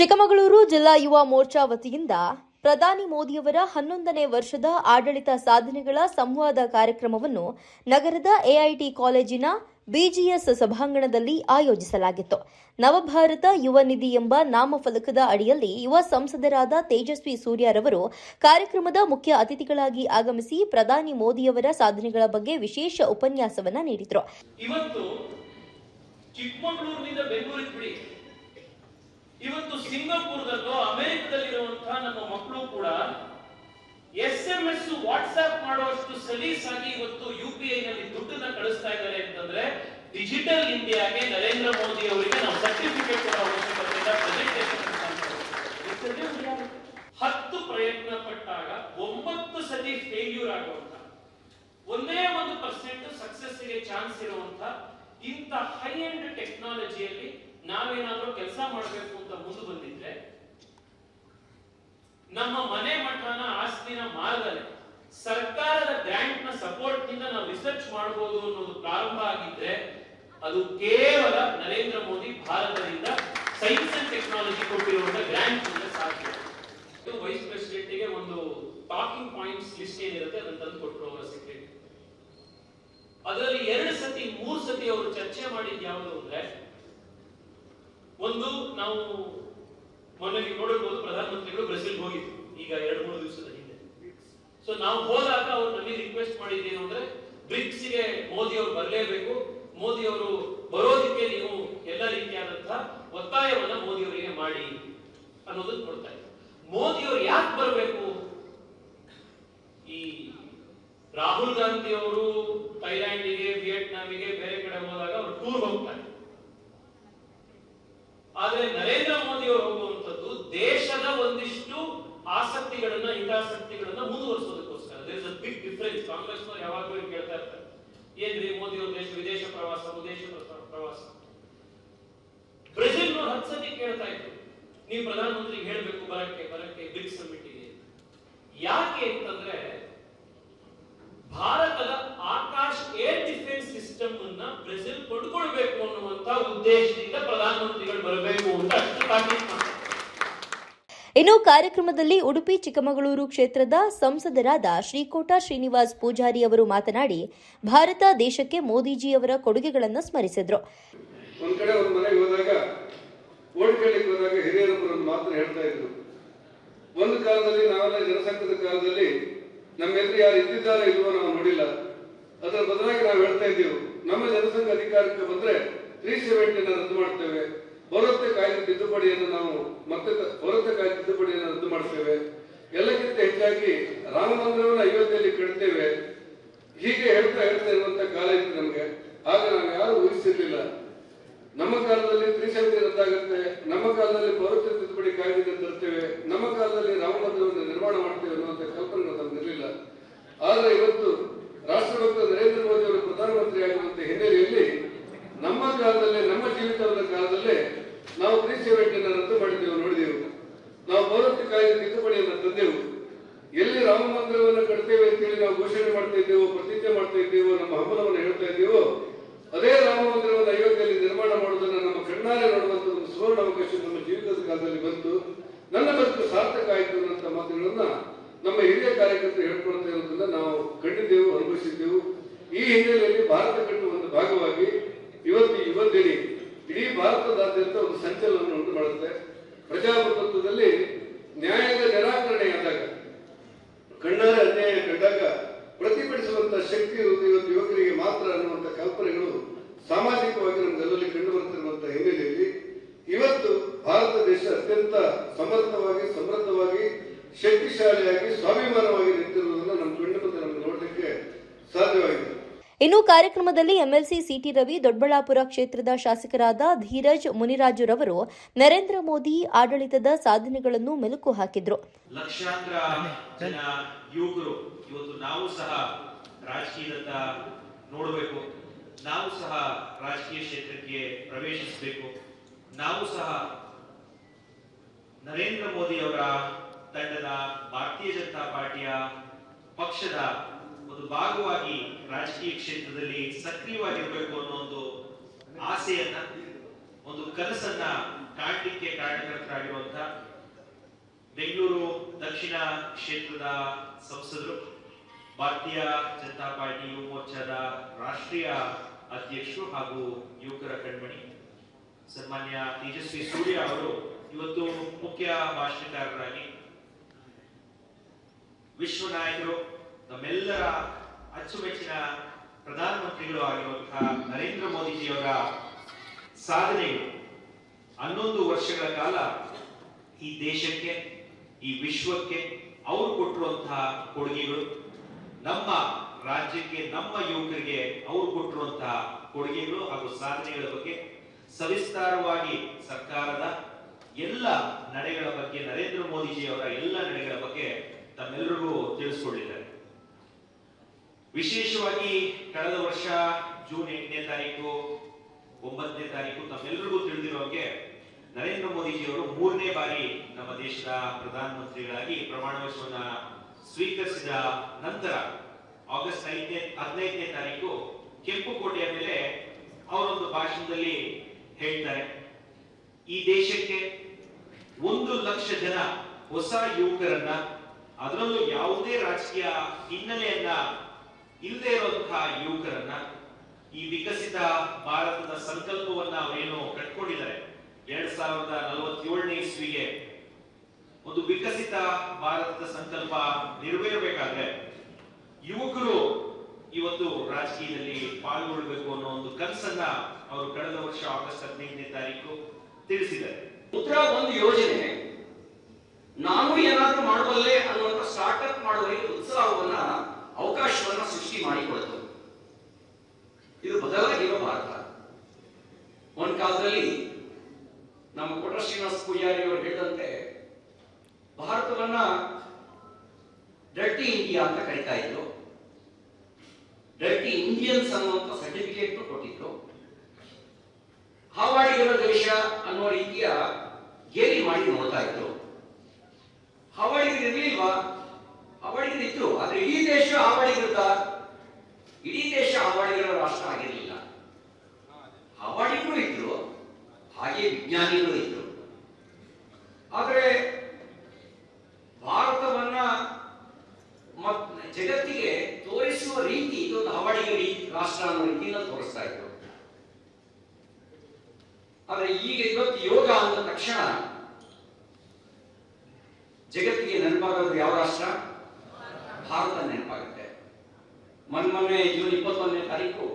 ಚಿಕ್ಕಮಗಳೂರು ಜಿಲ್ಲಾ ಯುವ ಮೋರ್ಚಾ ವತಿಯಿಂದ ಪ್ರಧಾನಿ ಮೋದಿಯವರ ಹನ್ನೊಂದನೇ ವರ್ಷದ ಆಡಳಿತ ಸಾಧನೆಗಳ ಸಂವಾದ ಕಾರ್ಯಕ್ರಮವನ್ನು ನಗರದ ಎಐಟಿ ಕಾಲೇಜಿನ ಬಿಜಿಎಸ್ ಸಭಾಂಗಣದಲ್ಲಿ ಆಯೋಜಿಸಲಾಗಿತ್ತು. ನವಭಾರತ ಯುವ ನಿಧಿ ಎಂಬ ನಾಮಫಲಕದ ಅಡಿಯಲ್ಲಿ ಯುವ ಸಂಸದರಾದ ತೇಜಸ್ವಿ ಸೂರ್ಯರವರು ಕಾರ್ಯಕ್ರಮದ ಮುಖ್ಯ ಅತಿಥಿಗಳಾಗಿ ಆಗಮಿಸಿ ಪ್ರಧಾನಿ ಮೋದಿಯವರ ಸಾಧನೆಗಳ ಬಗ್ಗೆ ವಿಶೇಷ ಉಪನ್ಯಾಸವನ್ನು ನೀಡಿದರು. ಇವತ್ತು ಸಿಂಗಾಪುರದಲ್ಲೋ ಅಮೆರಿಕದಲ್ಲಿರುವಂತಹ ನಮ್ಮ ಮಕ್ಕಳು ಕೂಡ ಎಸ್ ಎಂ ಎಸ್ ವಾಟ್ಸ್ಆಪ್ ಮಾಡುವಷ್ಟು ಸಲೀಸಾಗಿ ಇವತ್ತು ಯು ಪಿ ಐ ನಲ್ಲಿ ದುಡ್ಡನ್ನ ಕಳಿಸ್ತಾ ಇದ್ದಾರೆ ಅಂತಂದ್ರೆ ಡಿಜಿಟಲ್ ಇಂಡಿಯಾಗೆ ನರೇಂದ್ರ ಮೋದಿ ಅವರಿಗೆ ನಾವು ಸರ್ಟಿಫಿಕೇಟ್ ಹತ್ತು ಪ್ರಯತ್ನ ಪಟ್ಟಾಗ ಒಂಬತ್ತು ಸತಿ ಫೇಲ್ಯೂರ್ ಆಗುವಂತ, ಒಂದೇ ಒಂದು ಪರ್ಸೆಂಟ್ ಸಕ್ಸಸ್ಗೆ ಚಾನ್ಸ್ ಇರುವಂತ ಇಂಥ ಹೈ ಎಂಡ್ ಟೆಕ್ನಾಲಜಿಯಲ್ಲಿ ನಾವೇನಾದ್ರೂ ಕೆಲಸ ಮಾಡಬೇಕು ಅಂತ ಮುಂದೆ ಬಂದಿದ್ರೆ, ನಮ್ಮ ಮನೆ ಮಠನ ಆಸ್ತಿನ ಮಾರ್ಗದಲ್ಲಿ ಸರ್ಕಾರದ ಗ್ರಾಂಟ್ನ ಸಪೋರ್ಟ್ನಿಂದ ನಾವು ರಿಸರ್ಚ್ ಮಾಡಬಹುದು ಅನ್ನೋದು ಪ್ರಾರಂಭ ಆಗಿದ್ರೆ, ಅದು ಕೇವಲ ನರೇಂದ್ರ ಮೋದಿ ಭಾರತದಿಂದ ಸೈನ್ಸ್ ಅಂಡ್ ಟೆಕ್ನಾಲಜಿ ಕೊಟ್ಟಿರುವಂತ ಗ್ರಾಂಟ್ ಇಂದ ಸಾಧ್ಯ. ಇದು ವೈಸ್ ಪ್ರೆಸಿಡೆಂಟ್ಗೆ ಒಂದು ಟಾಕಿಂಗ್ ಪಾಯಿಂಟ್ಸ್ ಲಿಸ್ಟ್ ಏನಿರುತ್ತೆ, ಅದನ್ನ ತಂದು ಕೊಟ್ಟರು ಅವರ ಸೆಕ್ರೆಟರಿ ಅದರಲ್ಲಿ ಎರಡು ಸತಿ, ಮೂರು ಸತಿ ಅವರು ಚರ್ಚೆ ಮಾಡಿದ್ ಯಾವುದು ಅಂದ್ರೆ ಒಂದು ನಾವು ಮೊನ್ನೆ ನೋಡಿರ್ಬೋದು ಪ್ರಧಾನಮಂತ್ರಿಗಳು ಬ್ರೆಜಿಲ್ ಹೋಗಿದ್ರು. ಈಗ ಎರಡು ಮೂರು ದಿವಸದ ಹಿಂದೆ. ಸೊ ನಾವು ಹೋದಾಗ ಅವ್ರು ನಮಗೆ ರಿಕ್ವೆಸ್ಟ್ ಮಾಡಿದ್ದೇನು ಅಂದ್ರೆ ಬ್ರಿಕ್ಸ್ಗೆ ಮೋದಿ ಅವರು ಬರಲೇಬೇಕು. ಮೋದಿ ಅವರು ಬರೋದಕ್ಕೆ ನೀವು ಎಲ್ಲ ರೀತಿಯಾದಂತಹ ಒತ್ತಾಯವನ್ನ ಮೋದಿ ಅವರಿಗೆ ಮಾಡಿ ಅನ್ನೋದನ್ನು ಕೊಡ್ತಾ ಇದ್ದಾರೆ. ಮೋದಿ ಅವರು ಯಾಕೆ ಬರಬೇಕು? ಈ ರಾಹುಲ್ ಗಾಂಧಿ ಅವರು ಥೈಲ್ಯಾಂಡಿಗೆ, ವಿಯೆಟ್ನಾಮಿಗೆ ಬೇರೆ ಕಡೆ ಹೋದಾಗ ಅವರು ಟೂರ್ ಹೋಗ್ತಾರೆ. ಆದ್ರೆ ನರೇಂದ್ರ ಮೋದಿ ಅವರು ಹೋಗುವಂತದ್ದು ದೇಶದ ಒಂದಿಷ್ಟು ಆಸಕ್ತಿಗಳನ್ನ, ಹಿತಾಸಕ್ತಿಗಳನ್ನ ಮುಂದುವರಿಸೋದಕ್ಕೋಸ್ಕರ. There is a big difference Congress ಯಾವಾಗಲೂ ಕೇಳ್ತಾ ಇರ್ತಾರೆ. ಏನ್ರಿ ಮೋದಿ ಅವರು ದೇಶ? ವಿದೇಶ ಪ್ರವಾಸ ವಿದೇಶ ಪ್ರವಾಸ. ಬ್ರೆಜಿಲ್ ಹತ್ತು ಸತಿ ಕೇಳ್ತಾ ಇದ್ರು. ನೀವು ಪ್ರಧಾನಮಂತ್ರಿಗೆ ಹೇಳ್ಬೇಕು, ಬರಕ್ಕೆ ಬರಕ್ಕೆ ಬ್ರಿಕ್ಸ್ ಇದೆ ಯಾಕೆ ಅಂತಂದ್ರೆ ಭಾರತದ ಆಕಾಶ್ ಏರ್ ಡಿಫೆನ್ಸ್ ಸಿಸ್ಟಮ್ ಅನ್ನ ಬ್ರೆಜಿಲ್ ಉದ್ದೇಶದಿಂದ ಪ್ರಧಾನಮಂತ್ರಿಗಳು ಬರಬೇಕು ಅಂತ ಅಷ್ಟು ತಾಕೀತು ಮಾಡ್ತಾರೆ ಇನ್ನು ಕಾರ್ಯಕ್ರಮದಲ್ಲಿ ಉಡುಪಿ ಚಿಕ್ಕಮಗಳೂರು ಕ್ಷೇತ್ರದ ಸಂಸದರಾದ ಶ್ರೀಕೋಟ ಶ್ರೀನಿವಾಸ್ ಪೂಜಾರಿ ಅವರು ಮಾತನಾಡಿ ಭಾರತ ದೇಶಕ್ಕೆ ಮೋದಿಜಿಯವರ ಕೊಡುಗೆಗಳನ್ನು ಸ್ಮರಿಸಿದ್ರು. ಒಂದ್ ಕಡೆ ಒಂದ್ ಮನೆಗೆ ಹೋದಾಗ ಓಡ್ಕೊಳ್ಳಿಕ್ ಹೋದಾಗ ಹಿರಿಯರೊಬ್ಬರು ಒಂದು ಮಾತನ್ನ ಹೇಳ್ತಾ ಇದ್ರು. ಒಂದು ಕಾಲದಲ್ಲಿ ನಾವೆಲ್ಲ ಜನಸಂಘದ ಕಾಲದಲ್ಲಿ ನಮ್ಮೆಲ್ಲರೂ ಯಾರು ಇದ್ದಿದ್ದಾರೆ ಇಲ್ವೋ ನಾವು ನೋಡಿಲ್ಲ. ಅದರ ಬದಲಾಗಿ ನಾವು ಹೇಳ್ತಾ ಇದ್ದೀವಿ. ನಮ್ಮ ಜನಸಂಘ ಅಧಿಕಾರಕ್ಕೆ ಬಂದ್ರೆ ತ್ರೀ ಸೆವೆಂಟಿನ ರದ್ದು ಮಾಡ್ತೇವೆ. ಬರುತ್ತೆ ಕಾಯ್ದೆ ತಿದ್ದುಪಡಿಯನ್ನು ನಾವು ಮತ್ತೆ ಬರುತ್ತೆ ಕಾಯ್ದೆ ತಿದ್ದುಪಡಿಯನ್ನು ರದ್ದು ಮಾಡ್ತೇವೆ. ಎಲ್ಲಕ್ಕಿಂತ ಹೆಚ್ಚಾಗಿ ರಾಮ ಮಂದಿರವನ್ನು ಅಯೋಧ್ಯೆಯಲ್ಲಿ ಕಟ್ತೇವೆ. ಹೀಗೆ ಹೇಳ್ತಾ ಹೇಳ್ತಾ ಇರುವಂತ ಕಾಲ ಇತ್ತು ನಮಗೆ. ಆಗ ನಾವು ಯಾರು ಊಹಿಸಿರ್ಲಿಲ್ಲ. ನಮ್ಮ ಕಾಲದಲ್ಲಿ ತ್ರಿಶಕ್ತಿ ರದ್ದಾಗುತ್ತೆ. ನಮ್ಮ ಕಾಲದಲ್ಲಿ ಪೌರತ್ವ ತಿದ್ದುಪಡಿ ಕಾಯ್ದೆ ತರ್ತೇವೆ. ನಮ್ಮ ಕಾಲದಲ್ಲಿ ರಾಮ ಮಂದಿರವನ್ನು ನಿರ್ಮಾಣ ಮಾಡ್ತೇವೆ ಅನ್ನುವಂಥ ಕಲ್ಪನೆ ನಮಗಿರಲಿಲ್ಲ ಆದರೆ ಇವತ್ತು ರಾಷ್ಟ್ರಭಕ್ತ ನರೇಂದ್ರ ಮೋದಿ ಅವರು ಪ್ರಧಾನಮಂತ್ರಿ ಆಗಿರುವಂತ ಹಿನ್ನೆಲೆಯಲ್ಲಿ ಕಾಲದಲ್ಲೇ, ನಮ್ಮ ಜೀವಿತವಾದ ಕಾಲದಲ್ಲೇ ನಾವು ತ್ರೀ ಸೆವೆಂಟಿನ ರದ್ದು ಮಾಡಿದ್ದೆವು, ನೋಡಿದೆವು. ನಾವು ಪೌರತ್ವ ಕಾಯ್ದೆ ತಿದ್ದುಪಡಿಯನ್ನು ತಂದೆವು. ಎಲ್ಲಿ ರಾಮ ಮಂದಿರವನ್ನು ಕಟ್ತೇವೆ ಅಂತೇಳಿ ನಾವು ಘೋಷಣೆ ಮಾಡ್ತಾ ಇದ್ದೇವೋ, ಪ್ರತಿಜ್ಞೆ ಮಾಡ್ತಾ ಇದ್ದೇವೋ, ನಮ್ಮ ಹಂಬಲವನ್ನು ಹೇಳ್ತಾ ಇದ್ದೇವೋ, ಅದೇ ರಾಮ ಮಂದಿರವನ್ನು ಅಯೋಧ್ಯೆಯಲ್ಲಿ ನಿರ್ಮಾಣ ಮಾಡುವುದನ್ನು ನಮ್ಮ ಕಣ್ಣಾರೆ ನೋಡುವಂತ ಒಂದು ಸುವರ್ಣ ಅವಕಾಶ ನಮ್ಮ ಜೀವಿತದ ಕಾಲದಲ್ಲಿ ಬಂತು. ನನ್ನ ಬದುಕು ಸಾರ್ಥಕ ಆಯಿತು ಅನ್ನುವಂಥ ಮಾತುಗಳನ್ನ ನಮ್ಮ ಹಿರಿಯ ಕಾರ್ಯಕರ್ತರು ಹೇಳ್ಕೊಳ್ತಾ ಇರೋದನ್ನ ನಾವು ಕಂಡಿದ್ದೆವು, ಅನುಭವಿಸಿದ್ದೆವು. ಈ ಹಿನ್ನೆಲೆಯಲ್ಲಿ ಭಾರತ ಕಟ್ಟುವ ಒಂದು ಭಾಗವಾಗಿ ಇವತ್ತು ದಿನಿ ಇಡೀ ಭಾರತದಾದ್ಯಂತ ಒಂದು ಸಂಚಲನವನ್ನು ಉಂಟು ಮಾಡುತ್ತೆ. ಪ್ರಜಾಪ್ರಭುತ್ವದಲ್ಲಿ ನ್ಯಾಯದ ನಿರಾಕರಣೆ ಆದಾಗ, ಕಣ್ಣಾರ ಅನ್ಯಾಯ ಕಂಡಾಗ ಪ್ರತಿಭಟಿಸುವಂತ ಶಕ್ತಿ ಇರುವುದು ಇವತ್ತು ಯುವಕರಿಗೆ ಮಾತ್ರ ಅನ್ನುವಂತ ಕಲ್ಪನೆಗಳು ಸಾಮಾಜಿಕವಾಗಿ ನಮ್ಗೆಲ್ಲಲ್ಲಿ ಕಂಡು ಬರುತ್ತಿರುವಂತಹ ಹಿನ್ನೆಲೆಯಲ್ಲಿ. ಇವತ್ತು ಭಾರತ ದೇಶ ಅತ್ಯಂತ ಸಮರ್ಥವಾಗಿ, ಸಮೃದ್ಧವಾಗಿ, ಶಕ್ತಿಶಾಲಿಯಾಗಿ, ಸ್ವಾಭಿಮಾನವಾಗಿ ನಿಂತಿರುವುದನ್ನು ನಮ್ಮ ಕಣ್ಣು ಮುಂದೆ ನಮ್ಗೆ ನೋಡಲಿಕ್ಕೆ ಸಾಧ್ಯವಾಗಿದೆ. ಇನ್ನು ಕಾರ್ಯಕ್ರಮದಲ್ಲಿ ಎಂಎಲ್ಸಿ ಸಿಟಿ ರವಿ ದೊಡ್ಡಬಳ್ಳಾಪುರ ಕ್ಷೇತ್ರದ ಶಾಸಕರಾದ ಧೀರಜ್ ಮುನಿರಾಜುರವರು ನರೇಂದ್ರ ಮೋದಿ ಆಡಳಿತದ ಸಾಧನೆಗಳನ್ನು ಮೆಲುಕು ಹಾಕಿದ್ರು. ಲಕ್ಷಾಂತರ ಜನ ಯುವಕರು ಇವತ್ತು ನಾವು ಸಹ ರಾಜಕೀಯದತ್ತ ನೋಡಬೇಕು. ನಾವು ಸಹ ರಾಜಕೀಯ ಕ್ಷೇತ್ರಕ್ಕೆ ಪ್ರವೇಶಿಸಬೇಕು. ನಾವು ಸಹ ನರೇಂದ್ರ ಮೋದಿ ಅವರ ತಂಡದ ಭಾರತೀಯ ಜನತಾ ಪಾರ್ಟಿಯ ಪಕ್ಷದ ಭಾಗವಾಗಿ ರಾಜಕೀಯ ಕ್ಷೇತ್ರದಲ್ಲಿ ಸಕ್ರಿಯವಾಗಿರಬೇಕು ಅನ್ನೋ ಒಂದು ಆಸೆಯನ್ನ, ಒಂದು ಕನಸನ್ನ ಕಾಣಲಿಕ್ಕೆ ಕಾರ್ಯಕರ್ತರಾಗಿರುವಂತ ಬೆಂಗಳೂರು ದಕ್ಷಿಣ ಕ್ಷೇತ್ರದ ಸಂಸದರು, ಭಾರತೀಯ ಜನತಾ ಪಾರ್ಟಿ ಯುವ ಮೋರ್ಚಾದ ರಾಷ್ಟ್ರೀಯ ಅಧ್ಯಕ್ಷರು ಹಾಗೂ ಯುವಕರ ಕಣ್ಮಣಿ ಸನ್ಮಾನ್ಯ ತೇಜಸ್ವಿ ಸೂರ್ಯ ಅವರು ಇವತ್ತು ಮುಖ್ಯ ಭಾಷಣಕಾರರಾಗಿ, ವಿಶ್ವ ನಾಯಕರು, ನಮ್ಮೆಲ್ಲರ ಅಚ್ಚುಮೆಚ್ಚಿನ ಪ್ರಧಾನಮಂತ್ರಿಗಳು ಆಗಿರುವಂತಹ ನರೇಂದ್ರ ಮೋದಿಜಿಯವರ ಸಾಧನೆಗಳು ಹನ್ನೊಂದು ವರ್ಷಗಳ ಕಾಲ ಈ ದೇಶಕ್ಕೆ, ಈ ವಿಶ್ವಕ್ಕೆ ಅವರು ಕೊಟ್ಟಿರುವಂತಹ ಕೊಡುಗೆಗಳು. ನಮ್ಮ ರಾಜ್ಯಕ್ಕೆ, ನಮ್ಮ ಯುವಕರಿಗೆ ಅವರು ಕೊಟ್ಟಿರುವಂತಹ ಕೊಡುಗೆಗಳು ಹಾಗೂ ಸಾಧನೆಗಳ ಬಗ್ಗೆ ಸವಿಸ್ತಾರವಾಗಿ ಸರ್ಕಾರದ ಎಲ್ಲ ನಡೆಗಳ ಬಗ್ಗೆ, ನರೇಂದ್ರ ಮೋದಿಜಿಯವರ ಎಲ್ಲ ನಡೆಗಳ ಬಗ್ಗೆ ತಮ್ಮೆಲ್ಲರಿಗೂ ತಿಳಿಸ್ಕೊಟ್ಟಿದ್ದಾರೆ ವಿಶೇಷವಾಗಿ ಕಳೆದ ವರ್ಷ ಜೂನ್ ಎಂಟನೇ ತಾರೀಕು, ಒಂಬತ್ತನೇ ತಾರೀಕು ತಮ್ಮೆಲ್ಲರಿಗೂ ತಿಳಿದಿರೋಕೆ ನರೇಂದ್ರ ಮೋದಿಜಿಯವರು ಮೂರನೇ ಬಾರಿ ನಮ್ಮ ದೇಶದ ಪ್ರಧಾನಮಂತ್ರಿಗಳಾಗಿ ಪ್ರಮಾಣ ವಚನ ಸ್ವೀಕರಿಸಿದ ನಂತರ ಆಗಸ್ಟ್ ಐದನೇ, ಹದಿನೈದನೇ ತಾರೀಕು ಕೆಂಪುಕೋಟೆಯ ಮೇಲೆ ಅವರೊಂದು ಭಾಷಣದಲ್ಲಿ ಹೇಳ್ತಾರೆ, ಈ ದೇಶಕ್ಕೆ ಒಂದು ಲಕ್ಷ ಜನ ಹೊಸ ಯುವಕರನ್ನ, ಅದರಲ್ಲೂ ಯಾವುದೇ ರಾಜಕೀಯ ಹಿನ್ನೆಲೆಯನ್ನ ಇಲ್ಲದೆ ಇರುವಂತಹ ಯುವಕರನ್ನ ಈ ವಿಕಸಿತ ಭಾರತದ ಸಂಕಲ್ಪವನ್ನ ಅವರೇನು ಕಟ್ಕೊಂಡಿದ್ದಾರೆ. ಎರಡ್ ಸಾವಿರದ ನಲವತ್ತೇಳನೇ ಇಸ್ವಿಗೆ ಒಂದು ವಿಕಸಿತ ಭಾರತದ ಸಂಕಲ್ಪ ನೆರವೇರಬೇಕಾದ್ರೆ ಯುವಕರು ಇವತ್ತು ರಾಜಕೀಯದಲ್ಲಿ ಪಾಲ್ಗೊಳ್ಬೇಕು ಅನ್ನೋ ಒಂದು ಕನಸನ್ನ ಅವರು ಕಳೆದ ವರ್ಷ ಆಗಸ್ಟ್ ಹದಿನೈದನೇ ತಾರೀಕು ತಿಳಿಸಿದ್ದಾರೆ. ಮುದ್ರಾ ಒಂದು ಯೋಜನೆ. ನಾನು ಏನಾದ್ರೂ ಮಾಡಬಲ್ಲೆ ಸ್ಟಾರ್ಟ್ ಅಪ್ ಮಾಡುವ ಉತ್ಸಾಹವನ್ನ ಅವಕಾಶವನ್ನ ಸೃಷ್ಟಿ ಮಾಡಿಕೊಡ್ತು ಇದು ಬದಲಾಗಿರೋ ಭಾರತ ಒಂದು ಕಾಲದಲ್ಲಿ ನಮ್ಮ ಕೊಟ್ಟ ಶ್ರೀನಿವಾಸ ಪೂಜಾರಿ ಅವರು ಹೇಳಿದಂತೆ, ಭಾರತವನ್ನ ಡರ್ಟಿ ಇಂಡಿಯಾ ಅಂತ ಕರಿತಾ ಇದ್ರು. ಡರ್ಟಿ ಇಂಡಿಯನ್ಸ್ ಅನ್ನುವಂಥ ಸರ್ಟಿಫಿಕೇಟ್ ಕೊಟ್ಟಿದ್ರು. ಹಾವಾಡಿಗರ ದೇಶ ಅನ್ನೋ ರೀತಿಯ ಗೇಲಿ ಮಾಡಿ ನೋಡ್ತಾ ಇದ್ರು. ಹಾವಾಡಿಗರು ಇದ್ರು ಆದ್ರೆ ಇಡೀ ದೇಶ ಅವಳಿಗಿರುತ್ತ ಇಡೀ ದೇಶ ಹಾವಾಡಿಗರ ರಾಷ್ಟ್ರ ಆಗಿರಲಿಲ್ಲ. ಅವಳಿಗೂ ಇದ್ರು ಹಾಗೆ ವಿಜ್ಞಾನಿಗಳು ಇದ್ರು. ಆದ್ರೆ ಭಾರತವನ್ನ ಜಗತ್ತಿಗೆ ತೋರಿಸುವ ರೀತಿ, ಇದೊಂದು ಹವಾಡಿಗ ರೀತಿ ರಾಷ್ಟ್ರ ಅನ್ನೋ ರೀತಿಯಿಂದ ತೋರಿಸ್ತಾ ಇದ್ರು. ಆದ್ರೆ ಈಗ ಇವತ್ತು ಯೋಗ ಅಂದ ತಕ್ಷಣ ಜಗತ್ತಿಗೆ ನೆನಪಾಗೋದು ಯಾವ ರಾಷ್ಟ್ರ? ಭಾರತ ನೆನಪಾಗುತ್ತೆ ಮೊನ್ನೆ ಜೂನ್ ಇಪ್ಪತ್ತೊಂದನೇ ತಾರೀಕು.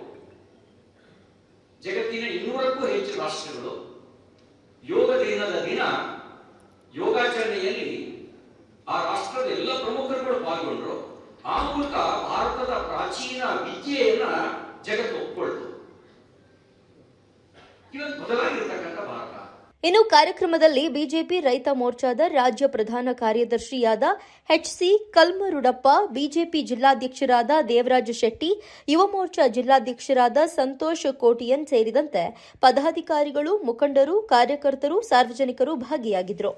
ಜಗತ್ತಿನ ಇನ್ನೂರಕ್ಕೂ ಹೆಚ್ಚು ರಾಷ್ಟ್ರಗಳು ಯೋಗ ದಿನದ ದಿನ ಯೋಗಾಚರಣೆಯಲ್ಲಿ ಆ ರಾಷ್ಟ್ರದ ಎಲ್ಲ ಪ್ರಮುಖರುಗಳು ಪಾಲ್ಗೊಂಡರು. ಆ ಮೂಲಕ ಭಾರತದ ಪ್ರಾಚೀನ ವಿದ್ಯೆಯನ್ನ ಜಗತ್ತು ಒಪ್ಕೊಳ್ತು ಇವತ್ತು ಬದಲಾಗಿರ್ತಕ್ಕಂಥ ಭಾರತ ಇನ್ನು ಕಾರ್ಯಕ್ರಮದಲ್ಲಿ ಬಿಜೆಪಿ ರೈತ ಮೋರ್ಚಾದ ರಾಜ್ಯ ಪ್ರಧಾನ ಕಾರ್ಯದರ್ಶಿಯಾದ ಎಚ್ಸಿ ಕಲ್ಮರುಡಪ್ಪ, ಬಿಜೆಪಿ ಜಿಲ್ಲಾಧ್ಯಕ್ಷರಾದ ದೇವರಾಜ ಶೆಟ್ಟಿ, ಯುವ ಮೋರ್ಚಾ ಜಿಲ್ಲಾಧ್ಯಕ್ಷರಾದ ಸಂತೋಷ್ ಕೋಟಿಯನ್ ಸೇರಿದಂತೆ ಪದಾಧಿಕಾರಿಗಳು, ಮುಖಂಡರು, ಕಾರ್ಯಕರ್ತರು, ಸಾರ್ವಜನಿಕರು ಭಾಗಿಯಾಗಿದ್ದರು.